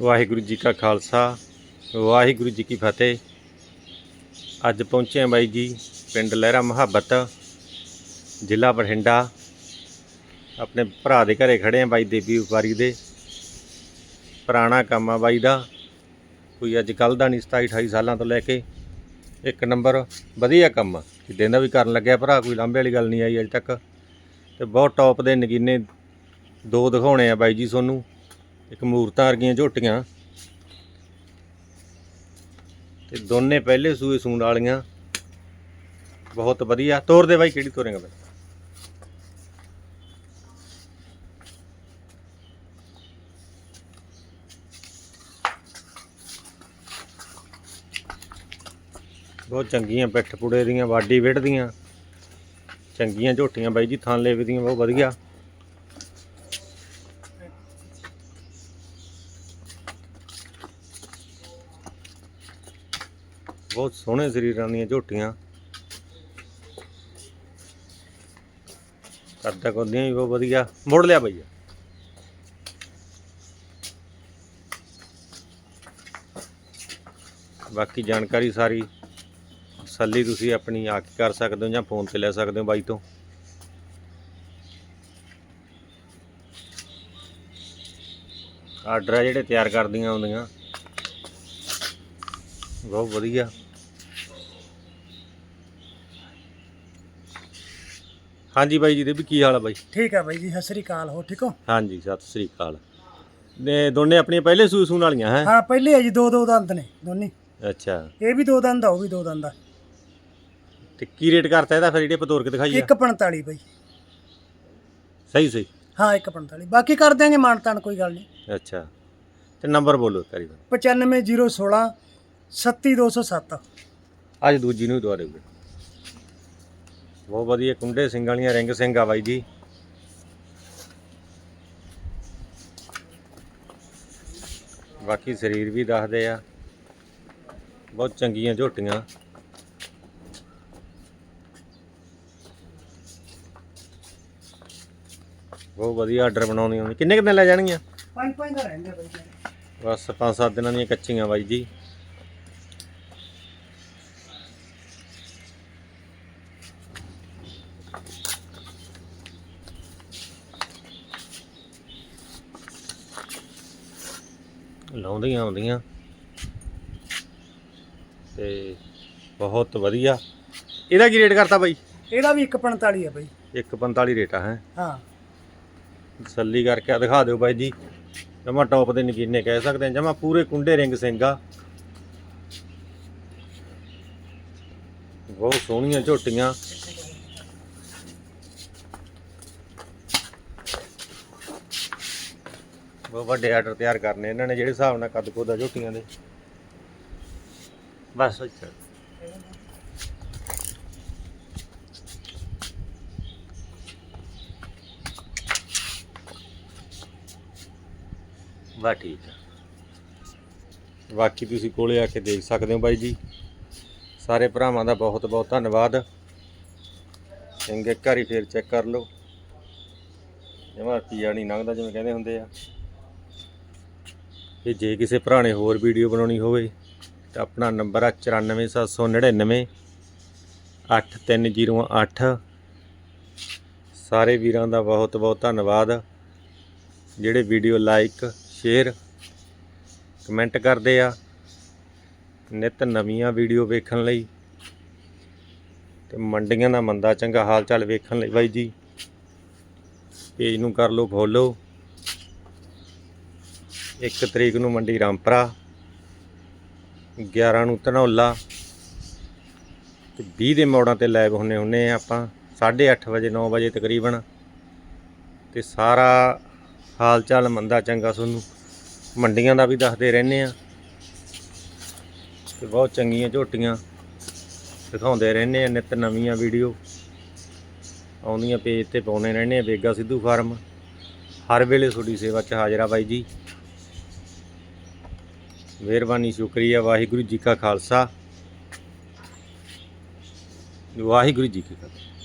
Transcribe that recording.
ਵਾਹਿਗੁਰੂ ਜੀ ਕਾ ਖਾਲਸਾ, ਵਾਹਿਗੁਰੂ ਜੀ ਕੀ ਫਤਿਹ। ਅੱਜ ਪਹੁੰਚੇ ਹਾਂ ਬਾਈ ਜੀ ਪਿੰਡ ਲਹਿਰਾ ਮੁਹੱਬਤ, ਜ਼ਿਲ੍ਹਾ ਬਠਿੰਡਾ। ਆਪਣੇ ਭਰਾ ਦੇ ਘਰੇ ਖੜੇ ਆ ਬਾਈ ਦੇਵੀ ਵਪਾਰੀ ਦੇ। ਪੁਰਾਣਾ ਕੰਮ ਆ ਬਾਈ ਦਾ, ਕੋਈ ਅੱਜ ਕੱਲ ਦਾ ਨਹੀਂ 27 28 ਸਾਲਾਂ ਤੋਂ ਲੈ ਕੇ ਇੱਕ ਨੰਬਰ ਵਧੀਆ ਕੰਮ ਆ। ਜਿੱਦਾਂ ਦਾ ਵੀ ਕਰਨ ਲੱਗਿਆ ਭਰਾ, ਕੋਈ ਲਾਂਭੇ ਵਾਲੀ ਗੱਲ ਨਹੀਂ ਆਈ ਅਜੇ ਤੱਕ। ਤੇ ਬਹੁਤ ਟੌਪ ਦੇ ਨਗੀਨੇ ਦੋ ਦਿਖਾਉਣੇ ਆ ਬਾਈ ਜੀ ਤੁਹਾਨੂੰ। ਇੱਕ ਮੂਰਤਾਂ ਵਰਗੀਆਂ ਝੋਟੀਆਂ। ਤੇ ਦੋਨੇ ਪਹਿਲੇ ਸੂਏ ਸੂਣ ਵਾਲੀਆਂ। ਬਹੁਤ ਵਧੀਆ। ਤੋਰ ਦੇ ਬਾਈ, ਕਿਹੜੀ ਤੋਰੇਗਾ ਬਾਈ? ਬਹੁਤ ਚੰਗੀਆਂ ਪਿੱਠ ਪੁੜੇ ਦੀਆਂ ਵਾਡੀ ਵਿੜ ਚੰਗੀਆਂ ਝੋਟੀਆਂ ਬਾਈ ਜੀ, ਥਾਂ ਲੇਵੇ ਦੀਆਂ, ਬਹੁਤ ਵਧੀਆ। ਬਹੁਤ ਸੋਹਣੇ ਸਰੀਰਾਂ ਦੀਆਂ ਝੋਟੀਆਂ। ਕਰਦਾ ਕੋਦੀਆਂ ਵੀ ਬਹੁਤ ਵਧੀਆ। ਮੋੜ ਲਿਆ ਭਈਆ ਬਾਕੀ ਜਾਣਕਾਰੀ ਸਾਰੀ ਤਸੱਲੀ ਤੁਸੀਂ ਆਪਣੀ ਆ ਕੇ ਕਰ ਸਕਦੇ ਹੋ ਜਾਂ ਫੋਨ ਤੇ ਲੈ ਸਕਦੇ ਹੋ ਬਾਈ ਤੋਂ। ਆਰਡਰ ਆ ਜਿਹੜੇ ਤਿਆਰ ਕਰਦੀਆਂ ਹੁੰਦੀਆਂ। ਬਹੁਤ ਵਧੀਆ। ਹਾਂਜੀ ਬਾਈ ਜੀ ਦੇ ਵੀ ਕੀ ਹਾਲ ਆ ਬਾਈ? ਠੀਕ ਹੈ ਬਾਈ ਜੀ ਸਤਿ ਸ੍ਰੀ ਅਕਾਲ ਹੋ ਠੀਕ ਹੋ? ਹਾਂਜੀ ਸਤਿ ਸ੍ਰੀ ਅਕਾਲ। ਨੇ ਦੋਨੇ ਆਪਣੀਆਂ ਪਹਿਲੇ ਸੂਈ ਸੂਣ ਵਾਲੀਆਂ ਹੈ? ਹਾਂ ਪਹਿਲੇ ਹੈ ਜੀ ਦੋ ਦੋ ਦੰਦ ਨੇ ਦੋਨੇ। ਅੱਛਾ। ਇਹ ਵੀ ਦੋ ਦੰਦ ਆ ਉਹ ਵੀ ਦੋ ਦੰਦ ਆ। ਤੇ ਕੀ ਰੇਟ ਕਰਤਾ ਇਹਦਾ ਫਿਰ ਜਿਹੜੇ ਪਤੋਰ ਕੇ ਦਿਖਾਈਏ? 145 ਬਾਈ। ਸਹੀ ਸਹੀ? ਹਾਂ 145 ਬਾਕੀ ਕਰ ਦਿਆਂਗੇ ਮਾਨਤਾਨ ਕੋਈ ਗੱਲ ਨਹੀਂ। ਅੱਛਾ। ਤੇ ਨੰਬਰ ਬੋਲੋ ਕਰੀ 95016 37207 ਅੱਜ ਦੂਜੀ ਨੂੰ ਦੁਆਰੇ ਵੀਰੇ ਬਹੁਤ ਵਧੀਆ ਕੁੰਡੇ ਸਿੰਘ ਵਾਲੀਆਂ ਰਿੰਗ ਸਿੰਘ ਆ ਬਾਈ ਜੀ। ਬਾਕੀ ਸਰੀਰ ਵੀ ਦੱਸਦੇ ਆ। ਬਹੁਤ ਚੰਗੀਆਂ ਝੋਟੀਆਂ। ਬਹੁਤ ਵਧੀਆ ਆਰਡਰ ਬਣਾਉਣੀ ਹੁੰਦੀ ਕਿੰਨੇ ਕਿੰਨੇ ਲੈ ਜਾਣਗੀਆਂ? ਪੰਜ ਪੰਜ ਦਾ ਰਹਿੰਦੇ ਬਾਈ। ਬਸ ਪੰਜ ਸੱਤ ਦਿਨਾਂ ਦੀਆਂ ਕੱਚੀਆਂ ਬਾਈ ਜੀ। ਲਾਉਂਦੀਆਂ ਆਉਂਦੀਆਂ ਤੇ ਬਹੁਤ ਵਧੀਆ। ਇਹਦਾ ਕੀ ਰੇਟ ਕਰਤਾ ਬਾਈ? ਇਹਦਾ ਵੀ 145 ਹੈ ਬਾਈ। 145 ਰੇਟ ਆ ਹੈ? ਹਾਂ। ਤਸੱਲੀ ਕਰਕੇ ਆ ਦਿਖਾ ਦਿਓ ਬਾਈ ਜੀ। ਜਮਾ ਟੌਪ ਦੇ ਨਗੀਨੇ ਕਹਿ ਸਕਦੇ ਆ ਜਮਾ ਪੂਰੇ ਕੁੰਡੇ ਰਿੰਗ ਸਿੰਘ ਆ। ਬਹੁਤ ਸੋਹਣੀਆਂ ਝੋਟੀਆਂ। ਵੱਡੇ ਆਰਡਰ ਤਿਆਰ ਕਰਨੇ ਇਹਨਾਂ ਨੇ ਜਿਹੜੇ ਹਿਸਾਬ ਨਾਲ ਕੱਦ ਕੋਦਾ ਝੋਟੀਆਂ ਦੇ। ਬਸ ਅੱਛਾ ਵਾ ਠੀਕ ਆ। ਬਾਕੀ ਤੁਸੀਂ ਕੋਲੇ ਆ ਕੇ ਦੇਖ ਸਕਦੇ ਹੋ ਬਾਈ ਜੀ। ਸਾਰੇ ਭਰਾਵਾਂ ਦਾ ਬਹੁਤ ਬਹੁਤ ਧੰਨਵਾਦ। ਸਿੰਘ ਇੱਕ ਵਾਰੀ ਫੇਰ ਚੈੱਕ ਕਰ ਲਓ। ਜਿਵੇਂ ਪੀਆ ਨਹੀਂ ਲੰਘਦਾ ਜਿਵੇਂ ਕਹਿੰਦੇ ਹੁੰਦੇ ਆ। ਤੇ ਜੇ ਕਿਸੇ ਭਰਾ ਨੇ ਹੋਰ ਵੀਡੀਓ ਬਣਾਉਣੀ ਹੋਵੇ ਤਾਂ ਆਪਣਾ ਨੰਬਰ ਆ 94799 8308 ਸਾਰੇ ਵੀਰਾਂ ਦਾ ਬਹੁਤ ਬਹੁਤ ਧੰਨਵਾਦ। ਜਿਹੜੇ ਵੀਡੀਓ ਲਾਈਕ, ਸ਼ੇਅਰ, ਕਮੈਂਟ ਕਰਦੇ ਆ, ਨਿਤ ਨਵੀਆਂ ਵੀਡੀਓ ਵੇਖਣ ਲਈ ਤੇ ਮੰਡੀਆਂ ਦਾ ਮੰਦਾ ਚੰਗਾ ਹਾਲ ਚਾਲ ਵੇਖਣ ਲਈ ਬਾਈ ਜੀ। ਪੇਜ ਨੂੰ ਕਰ ਲਓ, ਫੋਲੋ। 1 ਤਰੀਕ ਨੂੰ ਮੰਡੀ ਰਾਮਪਰਾ 11 ਨੂੰ ਧਨੌਲਾ, ਤੇ 20 ਦੇ ਮੋੜਾਂ ਤੇ ਲਾਈਵ ਹੁੰਨੇ ਹੁੰਨੇ ਆ ਆਪਾਂ 8:30 ਵਜੇ 9 ਵਜੇ ਤਕਰੀਬਨ, ਤੇ ਸਾਰਾ ਹਾਲ ਚਾਲ ਮੰਦਾ ਚੰਗਾ ਤੁਹਾਨੂੰ, ਮੰਡੀਆਂ ਦਾ ਵੀ ਦੱਸਦੇ ਰਹਿੰਦੇ ਆ, ਤੇ ਬਹੁਤ ਚੰਗੀਆਂ ਝੋਟੀਆਂ ਦਿਖਾਉਂਦੇ ਰਹਿੰਦੇ ਆ, ਨਿਤ ਨਵੀਆਂ ਵੀਡੀਓ ਆਉਂਦੀਆਂ, ਪੇਜ ਤੇ ਪਾਉਣੇ ਰਹਿੰਦੇ ਆ ਬੇਗਾ ਸਿੱਧੂ ਫਾਰਮ, ਹਰ ਵੇਲੇ ਤੁਹਾਡੀ ਸੇਵਾ 'ਚ ਹਾਜ਼ਰ ਆ ਬਾਈ ਜੀ। ਮਿਹਰਬਾਨੀ ਸ਼ੁਕਰੀਆ। ਵਾਹਿਗੁਰੂ ਜੀ ਕਾ ਖਾਲਸਾ। ਵਾਹਿਗੁਰੂ ਜੀ ਕੀ ਫਤਿਹ।